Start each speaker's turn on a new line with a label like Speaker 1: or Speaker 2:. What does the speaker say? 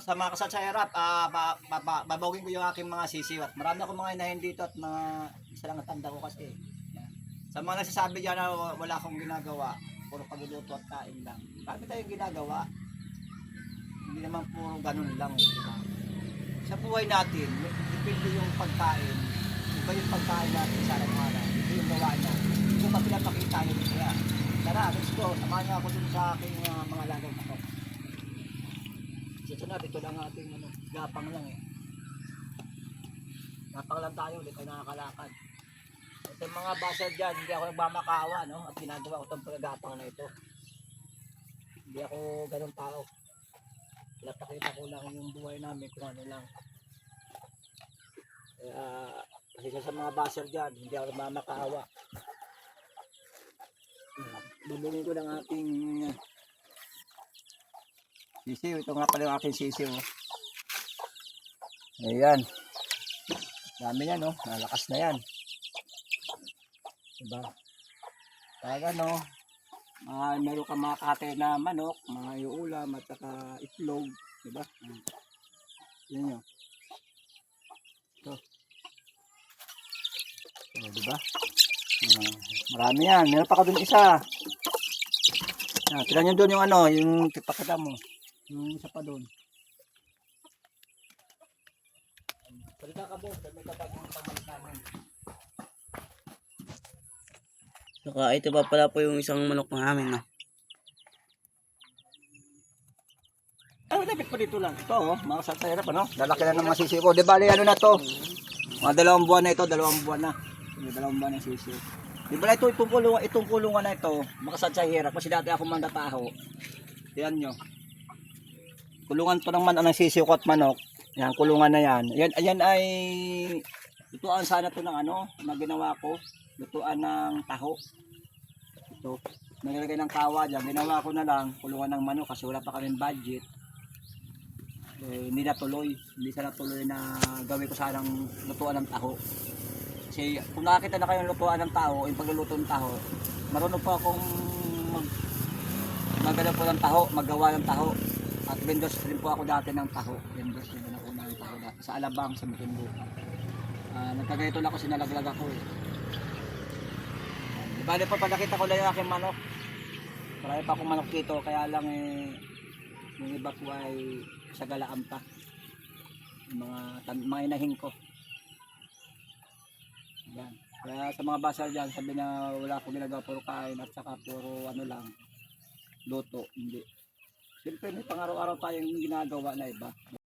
Speaker 1: Sa mga kasal sa hirap, ah, ba, ba, ba- ko yung aking mga sisiwat. Marami akong mga inahin dito at mga isa lang ang tanda ko kasi. Sa mga nagsasabi dyan na wala akong ginagawa, puro pagluluto at kain lang. Bakit tayong ginagawa? Hindi naman puro ganun lang. Sa buhay natin, depende yung pagkain. Iba yung pagkain natin sa araw-araw. Iba yung gawa niya. Hindi ko pa pinapakita yun. Kaya, tara, let's go. Samahan niyo ako dun sa aking ah, mga lagaw na ko. Kasi na, dito lang ating ano, gapang lang eh. Gapang lang tayo, hindi tayo nakakalakad. At yung mga basa dyan, hindi ako nagmamakawa, no? At ginagawa ko itong pagagapang na ito. Hindi ako ganun tao. Pinapakita ko lang yung buhay namin kung ano lang. Kaya, kasi sa mga baser dyan, hindi ako nagmamakawa. Bubungin ko ng ating uh, sisiw. Ito nga pala yung aking sisiw. oh. Ayan. Dami yan, no? Nalakas na yan. Diba? Kaya no, mga meron ka mga kate na manok, mga iulam at saka itlog, diba? Yan yun. Ito. So, diba? Ah, marami yan. Meron pa ka dun isa. Ah, tignan nyo doon yung ano, yung tipakita mo. Yung isa pa doon. Salita ka boss, may kapag yung pamalit namin.
Speaker 2: Saka ito pa pala po yung isang manok namin, no?
Speaker 1: Ay, dapat pa dito lang. Ito, oh, mga sa hirap, ano? Lalaki na ng mga sisiw ko. Di bali, ano na to? Mga dalawang buwan na ito, dalawang buwan na. Dalawang buwan na sisiw. Di bali, ito, itong kulungan, itong kulungan na ito, makasad sa hirap. Kasi dati ako mandataho. Yan nyo. Kulungan to ng man, ng sisiw manok. Yan, kulungan na yan. Yan, ayan ay, lutuan sana to ng ano, na ginawa ko. Lutuan ng taho. Ito. Naglagay ng kawa dyan. Ginawa ko na lang, kulungan ng manok kasi wala pa kaming budget eh, hindi natuloy. Hindi sa natuloy na gawin ko sanang lutuan ng taho. Kasi kung nakakita na kayo lutuan ng taho, yung pagluluto ng taho, marunong po akong mag magano po ng taho, maggawa ng taho. At vendors rin po ako dati ng taho. Vendors na una ng taho dati. Sa Alabang, sa Mutimbo. Uh, nagkagayto lang ako, sinalaglag ako eh. Di bali pa pagkakita ko lang yung aking manok. Marami pa akong manok dito, kaya lang eh, yung iba po ay sa galaan pa. Yung mga, mga inahin ko. Yan. Kaya sa mga basal dyan, sabi na wala akong ginagawa puro kain at saka puro ano lang, luto. Hindi. Siyempre may pang araw-araw tayong ginagawa na iba.